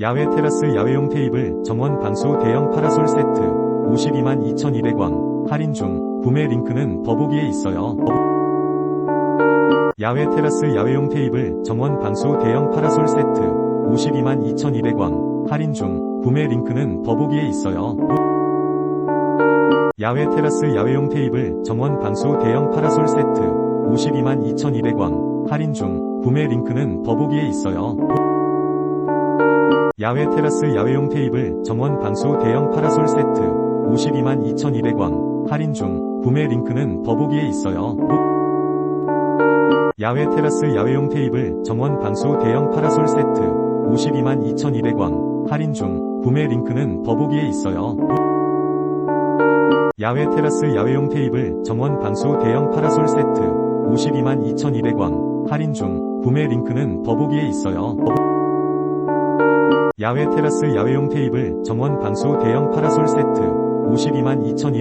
야외 테라스 야외용 테이블 정원 방수 대형 파라솔 세트 52만 2,200원 할인 중 구매 링크는 더보기에 있어요. 야외 테라스 야외용 테이블 정원 방수 대형 파라솔 세트 52만 2,200원 할인 중 구매 링크는 더보기에 있어요. 야외 테라스 야외용 테이블 정원 방수 대형 파라솔 세트 52만 2,200원 할인 중 구매 링크는 더보기에 있어요. 야외 테라스 야외용 테이블 정원 방수 대형 파라솔 세트 52만 2,200원 할인 중 구매 링크는 더보기에 있어요. 야외 테라스 야외용 테이블 정원 방수 대형 파라솔 세트 52만 2,200원 할인 중 구매 링크는 더보기에 있어요. 야외 테라스 야외용 테이블 정원 방수 대형 파라솔 세트 52만 2,200원 할인 중 구매 링크는 더보기에 있어요. 야외 테라스 야외용 테이블 정원 방수 대형 파라솔 세트 52만 2,200원